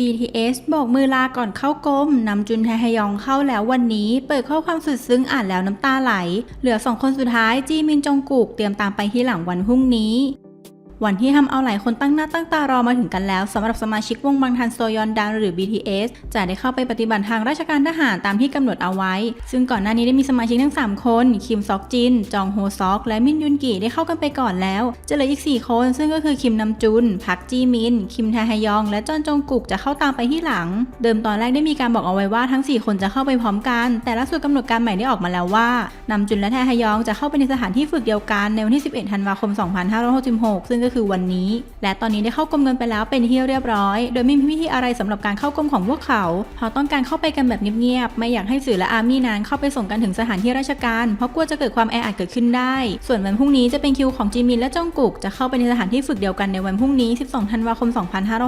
BTS บอกมือลาก่อนเข้ากรมนำจุนแฮฮยองเข้าแล้ววันนี้ เปิดข้อความสุดซึ้งอ่านแล้วน้ำตาไหล เหลือสองคนสุดท้ายจีมินจงกุกเตรียมตามไปที่หลังวันพรุ่งนี้ วันที่ทำเอาหลายคนตั้งหน้าตั้งตารอมาถึงกันแล้วสำหรับสมาชิกวงบังทันโซยอนดันหรือ BTS จะได้เข้าไปปฏิบัติทางราชการทหารตามที่กำหนดเอาไว้ ซึ่งก่อนหน้านี้ได้มีสมาชิกทั้ง 3 คน คิมซอกจิน จองโฮซอก และมินยุนกิได้เข้ากันไปก่อนแล้ว จะเหลืออีก 4 คน ซึ่งก็คือคิมนำจุน พักจีมิน คิมแทฮยอง และจอนจงกุกจะเข้าตามไปที่หลัง เดิมตอนแรกได้มีการบอกเอาไว้ว่าทั้ง 4 คนจะเข้าไปพร้อมกัน แต่ล่าสุดกำหนดการใหม่ได้ออกมาแล้วว่านำจุนและแทฮยองจะเข้าไปในสถานที่ฝึกเดียวกันในวันที่ 11 ธันวาคม 2566 ซึ่งก็คือวันนี้ และตอนนี้ได้เข้ากรมกันไปแล้วเป็นที่เรียบร้อย โดยไม่มีพิธีอะไรสำหรับการเข้ากรมของพวกเขาเพราะต้องการเข้าไปกันแบบเงียบๆไม่อยากให้สื่อและอาร์มี่นั้นเข้าไปส่งกันถึงสถานที่ราชการ เพราะกลัวจะเกิดความแออัดเกิดขึ้นได้ ส่วนวันพรุ่งนี้จะเป็นคิวของจีมินและจงกุกจะเข้าไปในสถานที่ฝึกเดียวกันในวันพรุ่งนี้ 12 ธันวาคม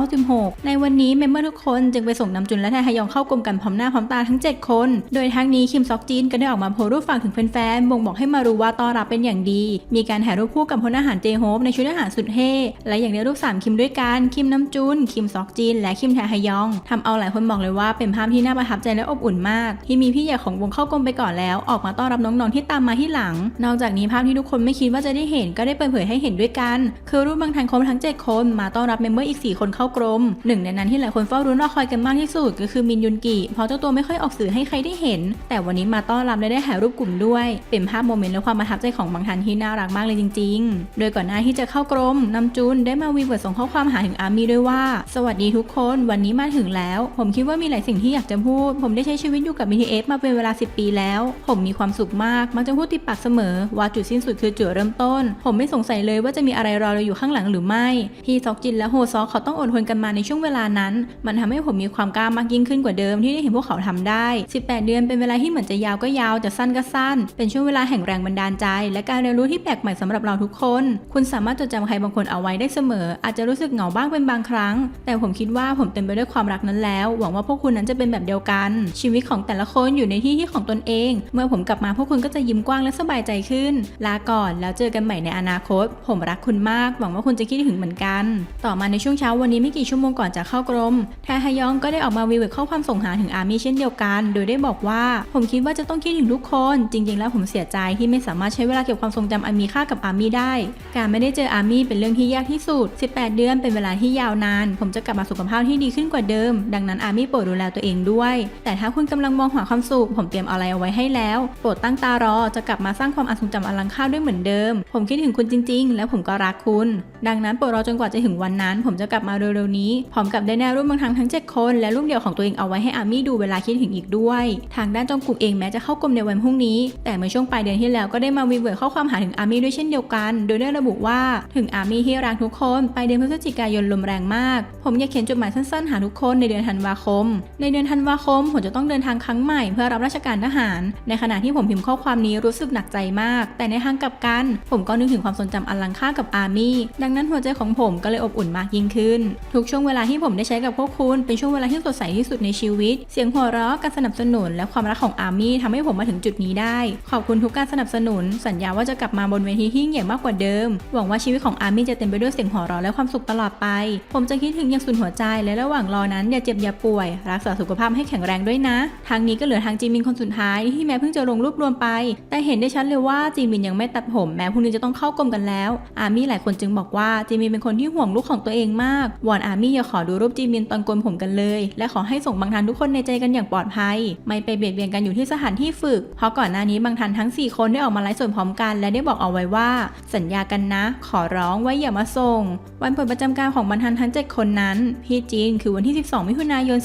2566 ในวันนี้เมมเบอร์ทุกคนจึงไปส่งนำจุนและแทฮยองเข้ากรมกันพร้อมหน้าพร้อมตาทั้ง 7 คน โดยทั้งนี้คิมซอกจีนก็ได้ออกมาโพสรูปฝากถึงแฟนๆบ่งบอกให้มารู้ว่าต้อนรับเป็นอย่างดี มีการถ่ายรูปคู่กับพลทหารเจโฮปในชุดทหารสุดเท่และอย่างได้รูปสามคิมด้วยกัน คิมน้ำจุน คิมซอกจิน และคิมแทฮยองทำเอาหลายคนบอกเลยว่าเป็นภาพที่น่าประทับใจและอบอุ่นมาก ที่มีพี่ใหญ่ของวงเข้ากรมไปก่อนแล้ว ออกมาต้อนรับน้องๆที่ตามมาที่หลัง นอกจากนี้ภาพที่ทุกคนไม่คิดว่าจะได้เห็นก็ได้เปิดเผยให้เห็นด้วยกัน คือรูปบางทันครบทั้ง 7 คนมาต้อนรับเมมเบอร์อีก 4 คนเข้ากรมหนึ่งในนั้นที่หลายคนเฝ้ารุ้นรอคอยกันมากที่สุด ก็คือมินยุนกิเพราะเจ้าตัวไม่ค่อยออกสื่อให้ใครได้เห็น แต่วันนี้มาต้อนรับและได้ถ่ายรูปกลุ่มด้วย เป็นภาพโมเมนต์และความประทับใจของบางทันที่น่ารักมากเลยจริง ๆ โดยก่อนหน้าที่จะเข้ากรมนำจุนได้มาวีเวิร์ดส่งข้อความหาถึงอาร์มี่ด้วยว่า สวัสดีทุกคนวันนี้มาถึงแล้ว ผมคิดว่ามีหลายสิ่งที่อยากจะพูด ผมได้ใช้ชีวิตอยู่กับ BTS มาเป็นเวลา 10 ปีแล้ว ผมมีความสุขมากมักจะพูดติดปากเสมอ ว่าจุดสิ้นสุดคือจุดเริ่มต้น ผมไม่สงสัยเลยว่าจะมีอะไรรอเราอยู่ข้างหลังหรือไม่พี่ซอกจินและโฮซอกเขาต้องอดทนกันมาในช่วงเวลานั้น มันทำให้ผมมีความกล้ามากยิ่งขึ้นกว่าเดิมที่ได้เห็นพวกเขาทำได้ 18 เดือนเป็นเวลาที่เหมือนจะยาวก็ยาวจะสั้นก็สั้น เป็นช่วงเวลาแห่งแรงบันดาลใจ และการเรียนรู้ที่แปลกใหม่สำหรับเราทุกคน คุณสามารถจดจำใครบางคนเอาไว้ได้เสมอ อาจจะรู้สึกเหงาบ้างเป็นบางครั้ง แต่ผมคิดว่าผมเต็มไปด้วยความรักนั้นแล้ว หวังว่าพวกคุณนั้นจะเป็นแบบเดียวกัน ชีวิตของแต่ละคนอยู่ในที่ที่ของตนเอง เมื่อผมกลับมาพวกคุณก็จะยิ้มกว้างและสบายใจขึ้น ลาก่อนแล้วเจอกันใหม่ในอนาคต ผมรักคุณมาก หวังว่าคุณจะคิดถึงเหมือนกัน ต่อมาในช่วงเช้าวันนี้ไม่กี่ชั่วโมงก่อนจะเข้ากรมแทฮยองก็ได้ออกมาวีเวิร์ดข้อความส่งหาถึงอาร์มี่เช่นเดียวกัน โดยได้บอกว่าผมคิดว่าจะต้องคิดถึงทุกคน จริง ๆ แล้วผมเสียใจที่ไม่สามารถใช้เวลาเก็บความทรงจำอันมีค่ากับอาร์มี่ได้ การไม่ได้เจออาร์มี่เป็นเรื่องที่ยากที่สุด 18 เดือนเป็นเวลาที่ยาวนาน ผมจะกลับมาสุขภาพที่ดีขึ้นกว่าเดิม ดังนั้นอาร์มี่โปรดดูแลตัวเองด้วย แต่ถ้าคุณกำลังมองหาความสุข ผมเตรียมอะไรเอาไว้ให้แล้ว โปรดตั้งตารอ จะกลับมาสร้างความอันทรงจำอลังค่าด้วยเหมือนเดิม ผมคิดถึงคุณจริง ๆ และผมก็รักคุณ ดังนั้นโปรดรอจนกว่าจะถึงวันนั้น ผมจะกลับมาเร็วๆนี้ พร้อมกับได้แนวรูปบางทางทั้ง 7 คน และรูปเดียวของตัวเองเอาไว้ให้อาร์มี่ดูเวลาคิดถึงอีกด้วย ทางด้านจงกุกเองแม้จะเข้ากรมในวันพรุ่งนี้ แต่เมื่อช่วงปลายเดือนที่แล้วก็ได้มาวีเวิร์ข้อความหาถึงอาร์มี่ด้วยเช่นเดียวกัน โดยได้ระบุว่าถึงอามี่ที่รักทุกคนไปเดือนพฤศจิกายนลมแรงมาก ผมอยากเขียนจดหมายสั้นๆ หาทุกคนในเดือนธันวาคม ในเดือนธันวาคม ผมจะต้องเดินทางครั้งใหม่เพื่อรับราชการทหาร ในขณะที่ผมพิมพ์ข้อความนี้รู้สึกหนักใจมาก แต่ในทางกลับกัน ผมก็นึกถึงความทรงจำอันลังค่ากับอาร์มี่ดังนั้นหัวใจของผมก็เลยอบอุ่นมากยิ่งขึ้น ทุกช่วงเวลาที่ผมได้ใช้กับพวกคุณเป็นช่วงเวลาที่สดใสที่สุดในชีวิต เสียงหัวเราะการสนับสนุน และความรักของอาร์มี่ทำให้ผมมาถึงจุดนี้ได้ ขอบคุณทุกการสนับสนุน สัญญาว่าจะกลับมาบนเวทีที่ยิ่งใหญ่มากกว่าเดิมหวังว่าชีวิตของอาร์มี่จะเต็มไปด้วยเสียงหัวเราะและความสุขตลอดไป ผมจะคิดถึงอย่างสุดหัวใจและระหว่างรอนั้นอย่าเจ็บอย่าป่วย รักษาสุขภาพให้แข็งแรงด้วยนะ ทางนี้ก็เหลือทางจีมินคนสุดท้ายที่แม้เพิ่งจะลงรูปรวมไป แต่เห็นได้ชัดเลยว่าจีมินยังไม่ตัดผม แม้พรุ่งนี้จะต้องเข้ากรมกันแล้ว อาร์มี่หลายคนจึงบอกว่าจีมินเป็นคนที่ห่วงลูกของตัวเองมากวอนอาร์มี่อย่าขอดูรูปจีมินตอนโกนผมกันเลย และขอให้ส่งบางทันทุกคนในใจกันอย่างปลอดภัย ไม่ไปเบียดเบียนกันอยู่ที่สถานที่ฝึก เพราะก่อนหน้านี้บางทันทั้ง 4 คนได้ออกมาไลฟ์สดพร้อมกัน และได้บอกเอาไว้ว่า สัญญากันนะ ขอร้องไว้อย่ามาส่ง วันเปิดประจำการของบรรทันทั้ง 7 คนนั้น พี่จีนคือวันที่ 12 มิถุนายน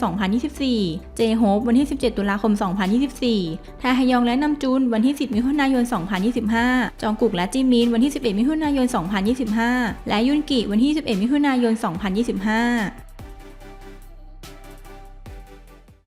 2024 เจโฮปวันที่ 17 ตุลาคม 2024แทฮยองและนำจุนวันที่ 10 มิถุนายน 2025 จองกุกและจิมินวันที่ 11 มิถุนายน 2025 และยุนกิวันที่ 11 มิถุนายน 2025